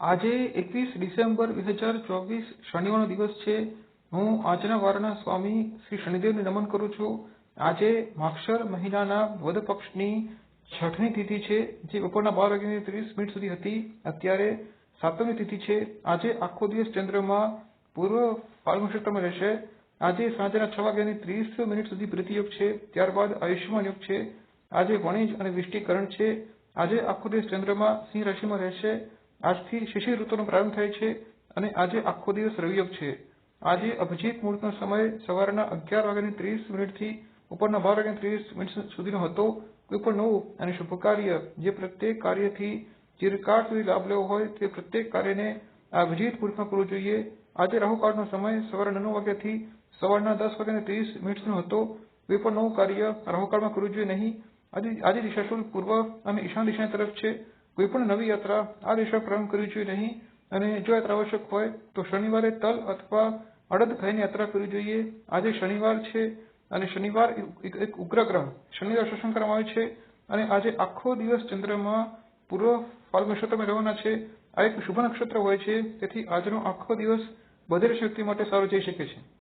આજે એકવીસ ડિસેમ્બર બે હજાર ચોવીસ શનિવારનો દિવસ છે. હું આજના વારના સ્વામી શ્રી શનિદેવને નમન કરું છું. આજે માક્ષર મહિનાના વદ પક્ષની છઠની તિથિ છે, જે બપોરના બાર વાગ્યાની ત્રીસ મિનિટ સુધી હતી. અત્યારે સાતમી તિથિ છે. આજે આખો દિવસ ચંદ્રમાં પૂર્વ ફાલ્ગુન નક્ષત્રમાં રહેશે. આજે સાંજના છ વાગ્યાની ત્રીસ મિનિટ સુધી પ્રીતિયોગ છે. ત્યારબાદ આયુષ્યમાન યોગ છે. આજે વણિજ અને વિષ્ટિકરણ છે. આજે આખો દિવસ ચંદ્રમાં સિંહ રાશિમાં રહેશે. આજથી શિશિર ઋતુનો પ્રારંભ થાય છે અને આજે આખો દિવસ રવિયોગ છે. આજે અભિજીત મુહૂર્તનો સમય સવારના અગિયાર વાગ્યાની ત્રીસ મિનિટથી બપોરના બાર વાગ્યાની ત્રીસ મિનિટ સુધીનો હતો. કોઈ પણ નવું અને શુભ કાર્ય જે પ્રત્યેક કાર્યથી ચિરકાળ સુધી લાભ લેવો હોય તે પ્રત્યેક કાર્યને આ અભિજીત મુહૂર્તમાં કરવું જોઈએ. આજે રાહુકાળનો સમય સવારના નવ વાગ્યાથી સવારના દસ વાગ્યાની ત્રીસ મિનિટ સુધીનો હતો. કોઈ પણ નવું કાર્ય રાહુકાળમાં કરવું જોઈએ નહીં. આજે આજે દિશાશુલ પૂર્વ અને ઈશાન દિશા તરફ છે. કોઈ પણ નવી યાત્રા આ દિશા પ્રારંભ કરવી જોઈએ નહીં. અને જો યાત્રા આવશ્યક હોય, તો શનિવારે તલ અથવા અડદ ખાઈને યાત્રા કરવી જોઈએ. આજે શનિવાર છે અને શનિવાર એક ઉગ્ર ગ્રહ. શનિવાર શાસન કરવામાં આવે છે અને આજે આખો દિવસ ચંદ્રમાં પૂર્વ ફાલ્ગુન નક્ષત્રમાં રહેવાના છે. આ એક શુભ નક્ષત્ર હોય છે. તેથી આજનો આખો દિવસ બધિર વ્યક્તિ માટે સારો જઈ શકે છે.